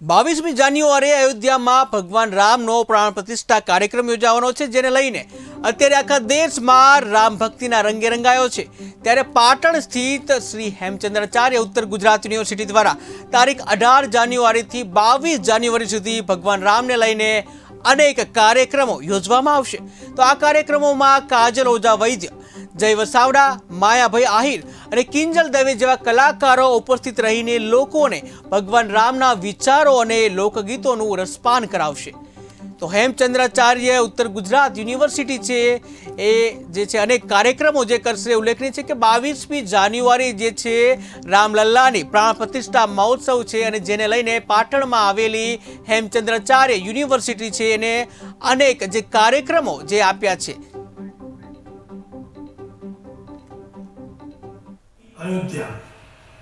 બાવીસમી જાન્યુઆરી અયોધ્યામાં ભગવાન રામનો પ્રાણ પ્રતિષ્ઠા કાર્યક્રમ યોજાવાનો છે, જેને લઈને અત્યારે આખા દેશમાં રામ ભક્તિના રંગે રંગાયો છે. ત્યારે પાટણ સ્થિત શ્રી હેમચંદ્રાચાર્ય ઉત્તર ગુજરાત યુનિવર્સિટી દ્વારા તારીખ અઢાર જાન્યુઆરીથી બાવીસ જાન્યુઆરી સુધી ભગવાન રામને લઈને અનેક કાર્યક્રમો યોજવામાં આવશે. તો આ કાર્યક્રમોમાં કાજલ ઓઝા વૈદ્ય જય વસાવડા માયાભાઈ આહિર અને કિંજલ દવે જેવા કલાકારો ઉપસ્થિત રહીને લોકોને ભગવાન રામના વિચારો અને લોકગીતોનું રસપાન કરાવશે. તો હેમચંદ્રાચાર્ય ઉત્તર ગુજરાત યુનિવર્સિટી છે, એ જે છે અનેક કાર્યક્રમો જે કરશે, ઉલ્લેખનીય છે કે બાવીસમી જાન્યુઆરી જે છે, રામલલ્લાની પ્રાણ પ્રતિષ્ઠા મહોત્સવ છે અને જેને લઈને પાટણમાં આવેલી હેમચંદ્રાચાર્ય યુનિવર્સિટી છે, એને અનેક જે કાર્યક્રમો જે આપ્યા છે.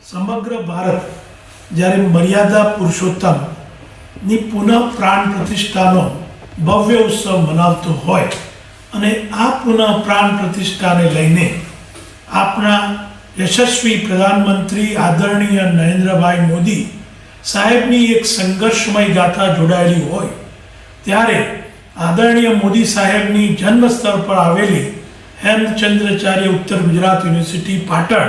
સમગ્ર ભારત જ્યારે મર્યાદા પુરુષોત્તમની પુનઃ પ્રાણ પ્રતિષ્ઠાનો ભવ્ય ઉત્સવ મનાવતો હોય અને આ પુનઃ પ્રાણ પ્રતિષ્ઠાને લઈને આપણા યશસ્વી પ્રધાનમંત્રી આદરણીય નરેન્દ્રભાઈ મોદી સાહેબની એક સંઘર્ષમય ગાથા જોડાયેલી હોય, ત્યારે આદરણીય મોદી સાહેબની જન્મસ્થળ પર આવેલી હેમચંદ્રાચાર્ય ઉત્તર ગુજરાત યુનિવર્સિટી પાટણ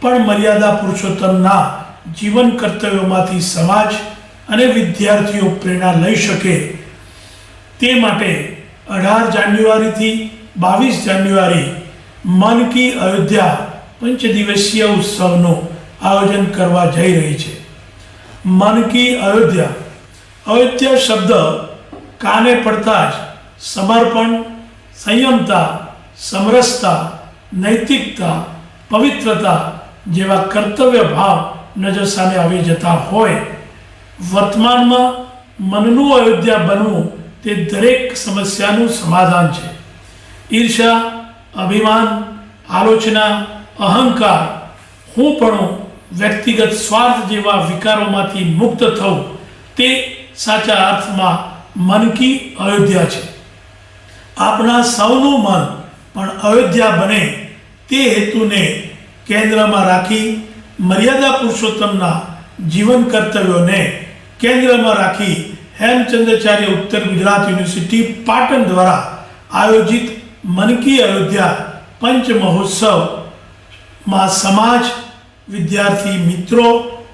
પણ મર્યાદા પુરુષોત્તમના જીવન કર્તવ્યોમાંથી સમાજ અને વિદ્યાર્થીઓ પ્રેરણા લઈ શકે તે માટે અઢાર જાન્યુઆરીથી બાવીસ જાન્યુઆરી મન કી અયોધ્યા પંચદિવસીય ઉત્સવનું આયોજન કરવા જઈ રહી છે. મન કી અયોધ્યા. અયોધ્યા શબ્દ કાને પડતા જ સમર્પણ, સંયમતા, સમરસતા, નૈતિકતા, પવિત્રતા જેવા કર્તવ્ય ભાવ નજર સામે આવી જતા હોય. વર્તમાનમાં મનનું અયોધ્યા બનવું તે દરેક સમસ્યાનું સમાધાન છે. ઈર્ષા અભિમાન, આલોચના, અહંકાર હું પણ વ્યક્તિગત સ્વાર્થ જેવા વિકારોમાંથી મુક્ત થવું, તે સાચા અર્થમાં મન કી અયોધ્યા છે. આપણા સૌનું મન પણ અયોધ્યા બને તે હેતુને કેન્દ્રમાં રાખી મર્યાદા પુરુષોત્તમના જીવન કર્તવ્યોને કેન્દ્રમાં રાખી હેમચંદ્રાચાર્ય ઉત્તર ગુજરાત યુનિવર્સિટી પાટણ દ્વારા આયોજિત મનકી અયોધ્યા પંચ મહોત્સવમાં સમાજ, વિદ્યાર્થી, મિત્રો,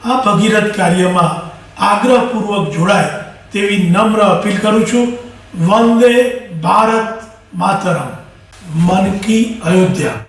આ ભગીરથ કાર્યમાં આગ્રહપૂર્વક જોડાય તેવી નમ્ર અપીલ કરું છું. વંદે ભારત માતરમ. મન કી અયોધ્યા.